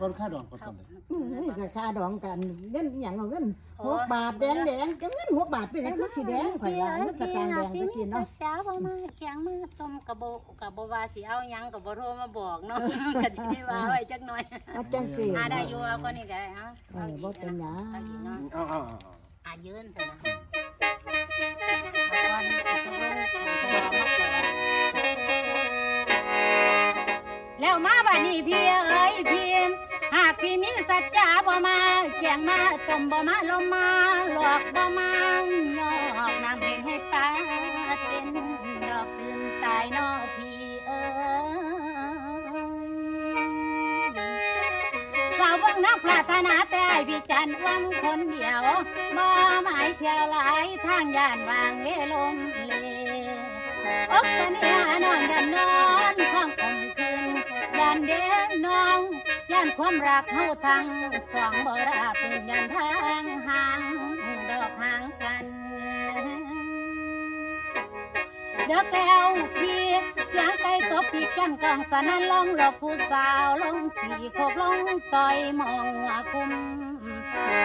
ก่อนค่าดองก่อนตอนไหนนี่ก็ค่าดองกันเงินอหย่างเอาเงินหกบาทแดงแดงๆก็เงินหกบาทเป็นคือสีแดงข่อยว่าเงินสตางค์แดงตะกี้เนาะจ้าบ่มาเคียงมาต้มกะบ่กะบ่ว่าสิเอาหยังกะบ่โทรมาบอกเนาะก็สิได้ว่าไว้จักหน่อยอาจังสี่ อ่าได้อยู่เอาก็นี่ก็ได้เอาเออบ่เป็นหยังเอาอีกเนาะเอาเอาเอาเอาอะยืนเถอะนะเอาก่อนเอาไปเบิ่งเอาตัวม แล้วมาบัดนี้พี่เอ้ยพี่หากพี่มีสัจจะบ่มาแกงมาต้มบ่มาลมมาหลอกบ่มายอกน้ำเห็นให้ปลาเต้นดอกตื่นตายนอพี่เอ้ยสาวเบิ่งนักปรารถนาแต่ไอ้พี่จันทร์วังคนเดียวบ่หมายเที่ยวหลายทางย่านวางเวลมเลอกกันเนียนอนยันนอนความคม คืนยันเด้น้องยันความรักเฮาทั้งสองบ่ราเป็นยันทางห่างดอกห่างกันเด็กแล้วพี่เสียงไก่ตบปีกกันกองสนั่นลงหลอกผู้สาวลงปีโคกลงต่อยมองว่าคุม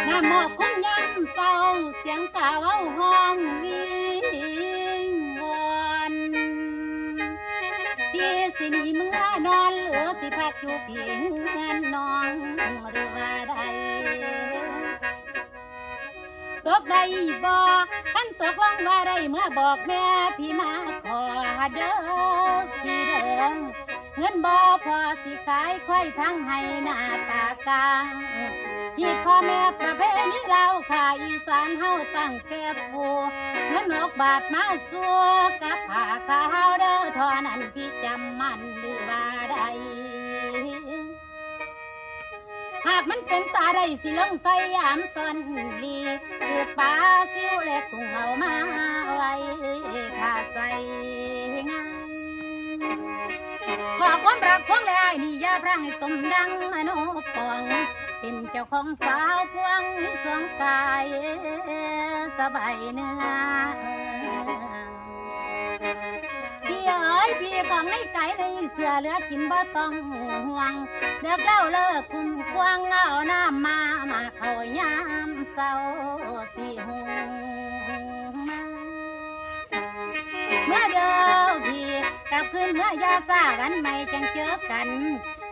น้ำหมอกคุ้มยำเศร้าเสียงกาวเอาห้องวิงว นีเมื่อนอนเหลือสิพัดอยู่เพียงเงินน้องหรือว่าใดตกได้บ่ขันตกลงว่าได้เมื่อบอกแม่พี่มาขอเด้อพี่เด้อเงินบ่พอสิขายควายทั้งให้หน้าตากลาง ฮีพ่อแม่ประเพณีเราข่าอีสานเฮาตั้งแต่ปูเงินหกบาทมาสัวกับผ้าขาวเด้อทอนั้นพี่จำมันหรือว่าใดหากมันเป็นตาได้สิลงใส่ยามตอนลีคือปลาซิวเล็กกุ้งเอามาไว้ถ้าใส่งานขอความรักของแลายนี่อย่าพรังให้สมดังมโนปอง เป็นเจ้าของสาวพวงให้สวงกายสบายเนื้อพี่เอ๋ยพี่ของในไก่ในเสือเหลือกินบ่ต้องห่วงเด็กเล่าเลิกคุ้มควางเอาน้ำมามาเขายามเศร้าสิหงเมื่อเดิมพี่กลับคืนเมื่อยาซาวันใหม่จังเจอกัน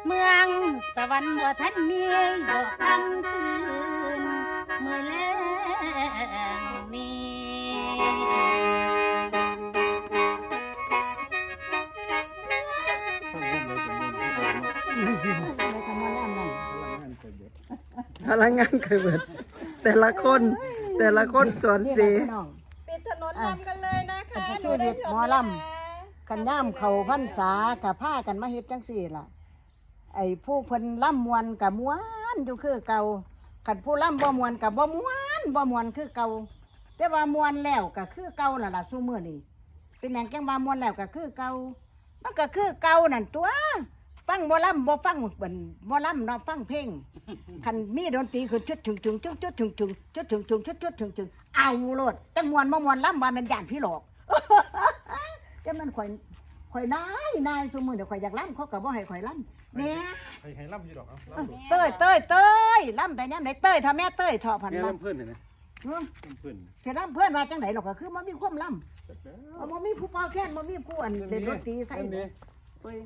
เมืองสวรรค์บ่ทันมีดอกคำคืนเมื่อแลงนี้ต้องร่วมเลยจำนวนที่เราเนาะในกำมอนแนมนั่นพลังงานเคยเบิดพลังงานเคยเบิด แต่ละคนแต่ละคนสวนสีนี่แหละพี่น้องปิดถนนลำกันเลยนะคะอะหนูได้ชีวิตหมอลกันย่ามเขาพันษากับผ้ากันมาเฮ็ดจังสี่ล่ะ ไอ้ผู้เพิ่นล่ำมวนกับมวนอยู่คือเก่าขันผู้ล่ำบ่มวนกับบ่มวนบ่มวนคือเก่าแต่ว่ามวนแล้วก็คือเก่าล่ะล่ะซุมื้อนี้เป็นหยังจังว่ามวนแล้วก็คือเก่ามันก็คือเก่านั่นตัว ฟังบ่ล่ำบ่ฟังเบิ่นบ่ล่ำเนาะฟังเพลงคันมีดนตรีคือจุดถึงถึงจุดจุดถึงถึงจุดถึงถึงจุดจุดถึงถึงเอาโลดจังมวนบ่มวนล่ำว่ามันย่านพี่หลอกจังมันข่อย ข่อยนายนายซุมื้อเดี๋ยวข่อยอยากล่ำเขาก็บ่ให้ข่อยล่ำแหม่ให้ให้ล่ำอยู่ดอกเอาล่ำดูเต้ยเต้ยเต้ยล่ำไปยังไหนเต้ยถ้าแม่เต้ยเถาะพันเนี่ยมาล่ำเพื่อนเนี่ยนะเนาะล่ำเพื่อนเสียล่ำเพื่อนมาจังไหนหรอกก็คือมันมีความล่ำมันมีผู้เป่าแค้นมันมีผู้อันเด่นดนตรีใส่เพื่อนนี้เฮ้ย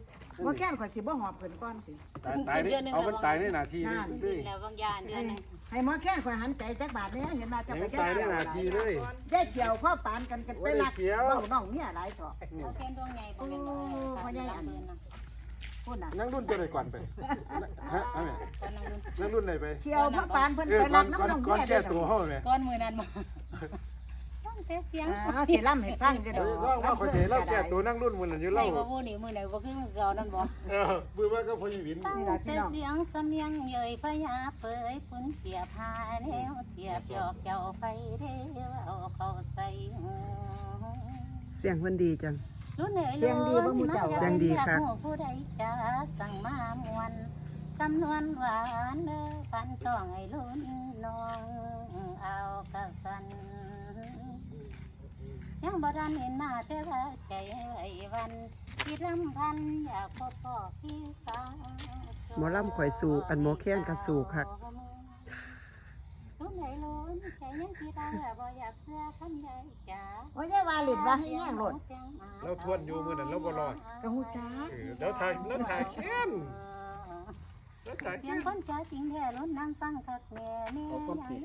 ว่าแค้นข่อยสิบ่หอบเพิ่นก่อนสิตายตายนี่เอามันตายในนาทีนี่เลกิยนแล้วบางอยางเดือนหนึงให้หมอแค้นข่อยหันใจจักบาทเนี่ยเห็นมาจะให้ไปมันตายในนาทีเลย ได้เฉียวพ่อปานกันกันไปรักโอ้ยเฉียว เบ้าน้องเมียหลายเถาะนี่เอาแค่ดวงใหญ่บ่แม่นบ่โอ้เออพ่อใหญ่อันปืนน่ะพูดน่ะนั่งรุ่นจะได้ก่อนไปฮะเอาไหมก้อนนั่งรุ่นนั่งรุ่นไหนไปเฉียวพ่อปานเพิ่นเออไปก่อรันกก่อนน้ำน้องก่อนเมียแก้ตัวห้องไหมก้อนมือนั้นบ่ตั้ง แต่เสียงอ่าสิล่ำให้ฟังเด้อเอดออกว่าว่าคนเห็นเราแก้ตัวนั่งรุ่นมันอยู่ไหนเล่าบ่พูดนี่มือไหนบ่คือมือเก่านั่นบ่ เออมือว่าก็พอยีวินตั้งแต่เสียงสำเนียงเย้ยพระยาเปยปุ้นเปียพาแนวเทียบหยอกเจ้าไปเด้อเอาเข้าใส่หูเสียงเพิ่นดีจัง รุ่นเอ๋ยเสียงดีครับ ผู้ใดจะสั่งมามวนจำนวนหวานเด้อปันต้องให้ลุ้นน้อง ยังบ่ทันเห็นหน้าแต่ว่าใจไอ้วันคิดลำพันอยากพบพ่อพี่สาวคหมอลำข่อยสู่อันหมอแค้นก็สู่คักรุ่นไหนล้นใจยังคิดเอาแบบบ่อยากเสื้อขันใหญ่จ๋าโอ้ยว่าเลิดว่าให้แย่งโลดเราทวนอยู่มื้อนั้นเราบ่รอดกะฮู้จักเออแล้วถ่ายแล้วถ่ายแค้นแล้วถ่ายเสีแค้ยงนคนจ๋าจริงแท้ล้นนั่งฟังคักแม่แม่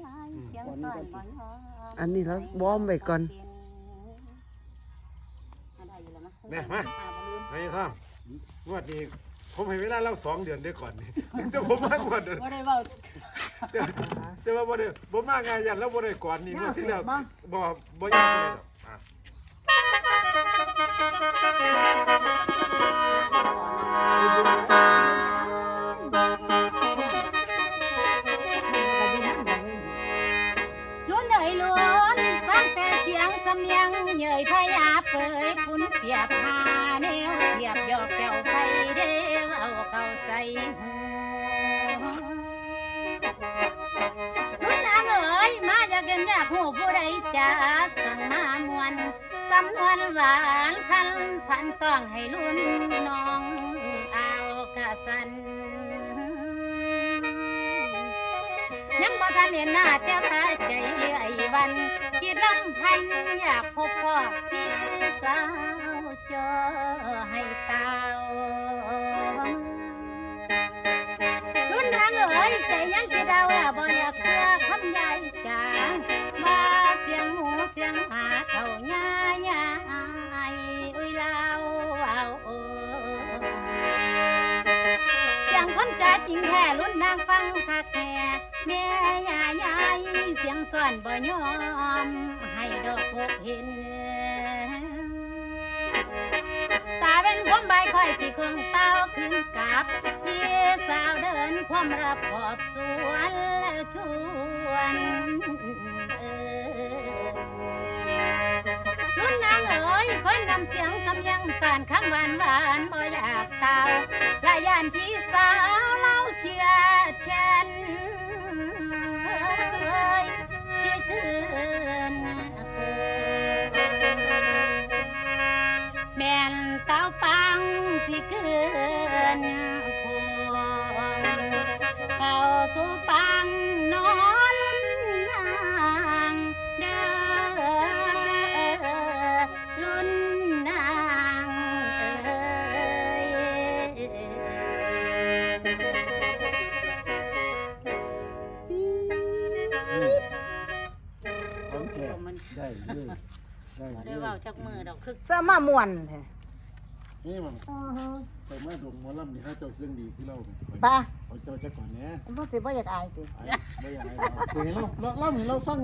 ยายเสียงก่อนบ่ยอมอันนี้แล้ววอร์มไว้ก่อน แม่มา ไอ้ท่ามงวดนี้ผมให้เวลาเราสองเดือนเด้อก่อนนี่ แต่ผมมากกว่าเดิมบ่ได้เว้า แต่ว่าบ่ได้บ่มางานยันแล้วบ่ได้ก่อนนี่งวดที่แล้วบ่ บ่ยากเลยดอกอะล้นเอ่ยล้นฟังแต่เสียงสำเนียงเหนื่อยพยาเปย เทียบหาแนวเทียบยอกเจ้าไปเด้วเอาเก่าใส่หูล้นนางเอ๋ยมาอยากเห็นอยากหูผู้ใดจะสั่งมามวนสำนวนหวานคันพันต้องให้ลุ้นน้องเอากะสันยังบ่ทันเห็นหน้าแต้วตาใจไอ้วันคิดลำพันอยากพบพ่อพี่สาว จอให้ตาวรุ่นทางเอ๋ยใจยังคิดเอาอะบ่อยากเสื้อคำใหญ่จางมาเสียงหมูเสียงหาเท่าย่าย่าอุ้ยลาวเอาเสียงคนใจจริงแท้รุ่นนางฟังคักแน่แม่ยายายเสียงซ่อนบ่ยอมให้ดอกพกเห็น ตาเป็นผมใบค่อยสิคงเต้าขึ้นกับพี่สาวเดินพร้อมรับขอบสวนแล้วชวนรุ่นนางเอ๋ยเพิ่นนำเสียงสำยังตานข้างหวานหวานบ่อยากเตาลายานพี่สาวเล่าเคีย งสิคืนคนเข้าสู่ปังนอนนางเด้อรุ่นนางเอ้ยของแท้ได้เลยได้เลได้ย เว้าจักมือดอกคือเสื้อมาม่วนแท้ นี่มันไปมาดงหมอลำนี่เขาเจ้าเสียงดีที่เราป่ะเขาเจ้าจะก่อนเนี้ยบ่สิบ่อยากอายติไม่อยากให้เราเสียงเราเราเล่าให้เราฟัง